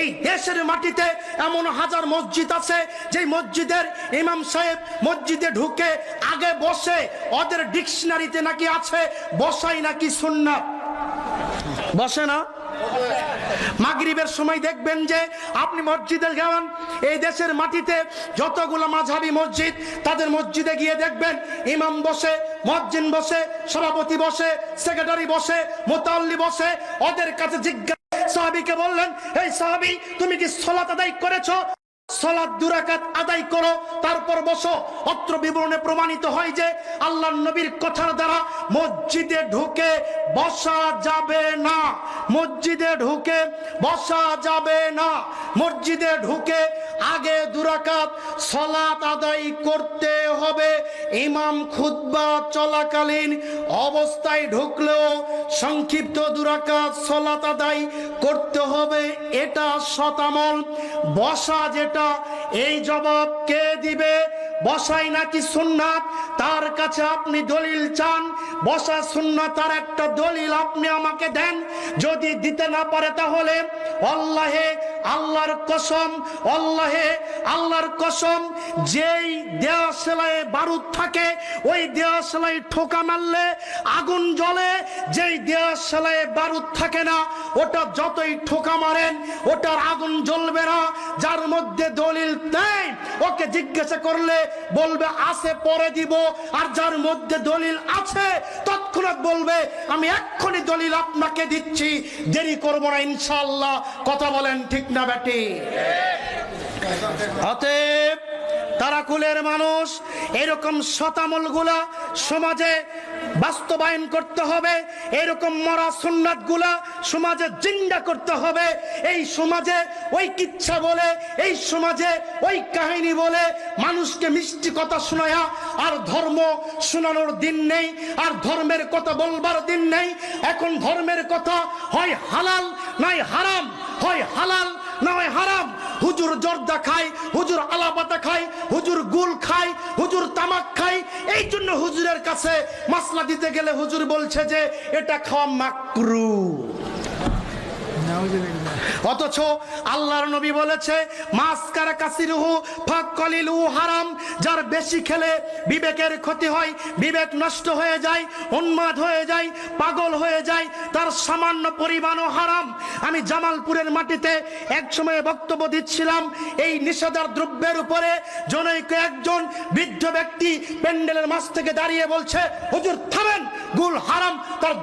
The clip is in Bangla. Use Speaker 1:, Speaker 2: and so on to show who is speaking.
Speaker 1: এই দেশের মাটিতে এমন হাজার মসজিদ আছে যে মসজিদের ইমাম সাহেব মসজিদে ঢুকে আগে বসে, ওদের ডিকশনারিতে নাকি আছে, বসাই নাকি সুন্নাত। বসে না? মাগরিবের সময় দেখবেন যে আপনি মসজিদে গেলেন এই দেশের মাটিতে যতগুলো মাঝাবি মসজিদ, তাদের মসজিদে গিয়ে দেখবেন ইমাম বসে, মসজিদ বসে, সভাপতি বসে, সেক্রেটারি বসে, মোতাল্লি বসে, ওদের কাছে জিজ্ঞাসা, সাহাবিকে বললেন, এই সাহাবি, তুমি কি সলাত আদায় করেছ? সলাদ দুরাকাত আদায় করো, তারপর বসো। অত্র বিবরণে প্রমাণিত হয় যে আল্লাহ নবীর কথার দ্বারা মসজিদে ঢুকে বসা যাবে না। মসজিদে ঢুকে বসা যাবে না। মসজিদে ঢুকে আগে দুরাকাত সলাত আদায় করতে হবে। ইমাম খুতবা চলাকালীন অবস্থায় ঢুকলেও সংক্ষিপ্ত দুরাকাত সলাত আদায় করতে হবে। এটা শতামল বসা যেটা, এই জবাব কে দিবে? বসাই নাকি সুন্নাত? তার কাছে আপনি দলিল চান। বসা সুন্নাত তার একটা দলিল আপনি আমাকে দেন। যদি দিতে না পারে তাহলে অল্লাহে আল্লাহর কসম, আল্লাহে আল্লাহর কসম, যেই দেয়া সেলায় বারুদ থাকে, ওই দেয়া সেলাই ঠোকা মারলে আগুন জ্বলে। যেই দেয়া সেলায় বারুদ থাকে না, ওটা যতই ঠোকা মারেন, ওটার আগুন জ্বলবে না। যার মধ্যে দলিল নেই, ওকে জিজ্ঞাসা করলে বলবে, আছে, পরে দিব। আর যার মধ্যে দলিল আছে, তৎক্ষণাৎ বলবে, আমি এক্ষুনি দলিল আপনাকে দিচ্ছি, দেরি করব না ইনশাল্লাহ কথা বলেন ঠিক না বেটি অতএব তারা কুলের মানুষ, এরকম শতামলগুলা সমাজে বাস্তবায়ন করতে হবে, এরকম মরা সুন্নাতগুলা সমাজে জিন্দা করতে হবে, এই সমাজে ওই কিচ্ছা বলে, এই সমাজে ওই কাহিনী বলে মানুষকে মিষ্টি কথা শোনায়া, আর ধর্ম শোনানোর দিন নেই, আর ধর্মের কথা বলবার দিন নেই, এখন ধর্মের কথা হয় হালাল, নয় হারাম, হয় হালাল, নয় হারাম। হুজুর জর্দা খায়, হুজুর আলাপাতা খায়, হুজুর গুল খায়, হুজুর তামাক খায়, এই জন্য হুজুরের কাছে মাসলা দিতে গেলে হুজুর বলছে যে, এটা খাওয়া মাকরু। অথচ আল্লাহর নবী বলেছে মাছ কারা কাসিরুহু ফাক হারাম। যার বেশি খেলে বিবেকের ক্ষতি হয়, বিবেক নষ্ট হয়ে যায়, উন্মাদ হয়ে যায়, পাগল হয়ে যায়, তার সামান্য পরিমাণও হারাম। আমি জামালপুরের মাটিতে এক সময় বক্তব্য দিচ্ছিলাম, এই নিষেধার দ্রব্যের উপরে জনৈক একজন বৃদ্ধ ব্যক্তি প্যান্ডেলের মাছ থেকে দাঁড়িয়ে বলছে, হুজুর, থামেন, গুল হারাম, তার